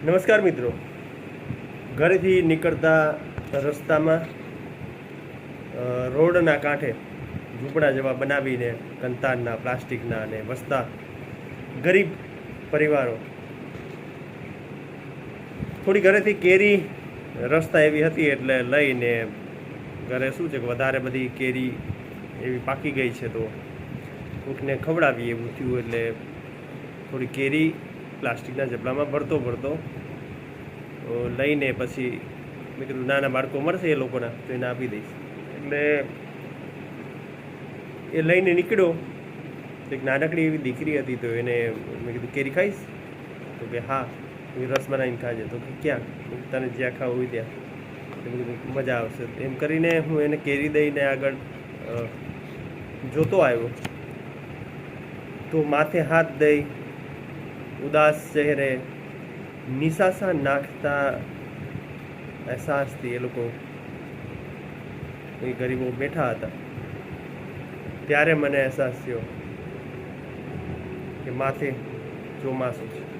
નમસ્કાર મિત્રો. ઘરેથી નીકળતા રસ્તામાં રોડના કાંઠે ઝૂંપડા જેવા બનાવીને કંતારના, પ્લાસ્ટિકના અને વસતા ગરીબ પરિવારો થોડી ઘરેથી કેરી રસ્તા એવી હતી એટલે લઈને ઘરે શું છે કે વધારે બધી કેરી એવી પાકી ગઈ છે તો કોઈકને ખવડાવીએ એવું થયું એટલે થોડી કેરી પ્લાસ્ટિકના ઝબલામાં ભરતો ભરતો લઈને પછી મેં કીધું, નાના બાળકો મળશે એ લોકોના, તો એને આપી દઈશ. એટલે એ લઈને નીકળ્યો. એક નાનકડી એવી દીકરી હતી, તો એને મેં કીધું, કેરી ખાઈશ? તો કે, હા. રસ બનાવીને ખાજે. તો કે, ક્યાં? તને જ્યાં ખાવું હોય ત્યાં. મેં કીધું, મજા આવશે. એમ કરીને હું એને કેરી દઈને આગળ જોતો આવ્યો. તો માથે હાથ દઈ ઉદાસ ચહેરે નિશાસા નાખતા અહેસાસથી એ લોકો એ ગરીબો બેઠા હતા ત્યારે મને અહેસાસ થયો કે માથે ચોમાસું છે